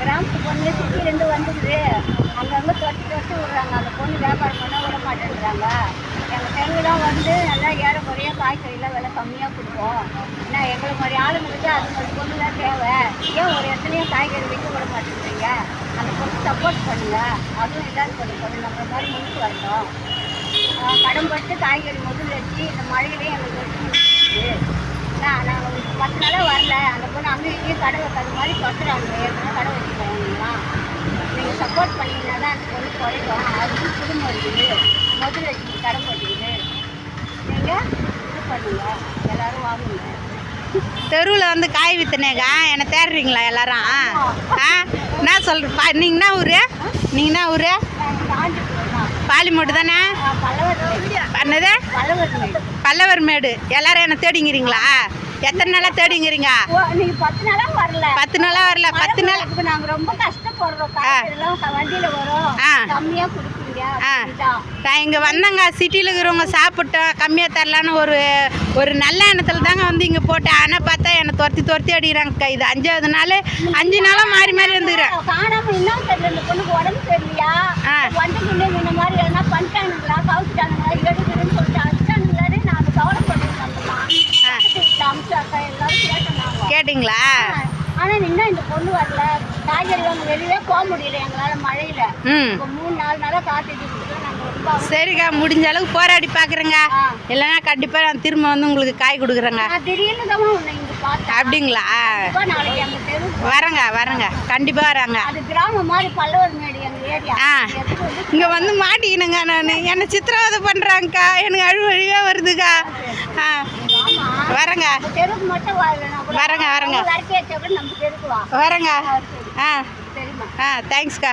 கிராமத்து பொண்ணு சிட்டிலேருந்து வந்துடுது அங்கங்கே தொட்டு தொட்டு விடுறாங்க. அந்த பொண்ணு வியாபாரம் பண்ண விட மாட்டேங்கிறாங்க எங்கள் தெருவு வந்து நல்லா ஏறக்குறைய காய்கறிலாம் விலை கம்மியாக கொடுப்போம் ஏன்னா எங்களை மாதிரி ஆளுங்களுக்கு அது மாதிரி பொண்ணு தான் தேவை. ஏன் ஒரு இடத்துலையும் காய்கறி விற்க விட மாட்டேங்கிறீங்க? அந்த பொண்ணு சப்போர்ட் பண்ணுங்க. அதுவும் இதாக பண்ணி. பொண்ணு நம்ம மாதிரி முன்னுக்கு வரட்டும். ஆஹ் கடன் பட்டு காய்கறி முதல் வச்சு இந்த மழையிலேயே எங்களுக்கு நான் நாங்கள் பத்து நாளாக வரல. அந்த அங்கே இங்கேயும் கடை வைக்காத மாதிரி தொட்டுறாங்க ஏற்கனவே கடை வச்சுக்கிறவங்களாம் நீங்கள் சப்போர்ட் பண்ணீங்கன்னா தான் அந்த பொண்ணு குறைக்கும் அதுவும் குடும்பம் இருக்குது முதல் கடை போட்டுக்குது நீங்கள் இது பண்ணுங்க. எல்லாரும் வாங்குங்க. தெருவில் வந்து காய் விற்றுனேக்கா என்னை தேடுறீங்களா எல்லாரும்? ஆ? என்ன சொல்கிறப்பா நீங்கள் என்ன ஊர்? நீங்கள் என்ன ஊர்? நாங்கள் காஞ்சி போகிறோம் பாலிமோடு தானே என்னது? பல்லவர் மேடு. எல்லாரும் என்ன தேடிங்கிறீங்களா? எத்தனை நாளாக தேடிங்கிறீங்க? ஓ நீங்கள் பத்து நாளாக வரல. பத்து நாளாக வரல பத்து நாள் இப்போ நாங்கள் ரொம்ப கஷ்டப்படுறோம். காய்கறிலாம் வண்டியில் வரும். ஆ. கம்மியாக கொடுப்பீங்க. நான் இங்கே வந்தேங்க சிட்டியில் இருக்கிறவங்க சாப்பிட்டோம் கம்மியாக தரலான்னு ஒரு ஒரு நல்ல எண்ணத்தில் தாங்க வந்து இங்கே போட்டேன். ஆனால் பார்த்தா என்னை துரத்தி துரத்தி அடிக்கிறாங்க இது அஞ்சாவது நாள் அஞ்சு நாளாக மாறி மாறி வந்துக்கிறேன் காணாம இன்னும் தெரியல இந்த பொண்ணுக்கு உடம்பு சரியில்லையா ஆ. வண்டிக்கு இன்னும் இந்த மாதிரி எதனா பண்ணிட்டானுங்களா கவுச்சிட்டானுங்களா எடுக்குதுன்னு சொல்லிட்டு அடிச்சானுங்களாரு நான் அது கவலைப்பட்டு வந்தோமா ஆ. அம்சாக்கா எல்லாரும் கேட்டோம் கேட்டிங்களா ஆனா இன்னும் இந்த பொண்ணு வரல. காய்கறி வாங்க வெளியே போக முடியல எங்களால மழையில. மூணு நாலு நாளா நாங்க அவ- சரிக்கா முடிஞ்ச அளவுக்கு போராடி பார்க்குறேங்க ஆ. இல்லைன்னா கண்டிப்பாக நான் திரும்ப வந்து உங்களுக்கு காய் கொடுக்குறேங்க. அப்படிங்களா? கண்டிப்பா வரேங்க வரேங்க. கண்டிப்பாக வராங்க. ஆ. இங்கே வந்து மாட்டிக்கினுங்க நான். என்னை சித்திரவதை பண்ணுறாங்கக்கா எனக்கு அழுவழியாக வருதுக்கா. ஆ. வரேங்க. வரேங்க, வரேங்க. வரேங்க. ஆ, ஆ தேங்க்ஸ்க்கா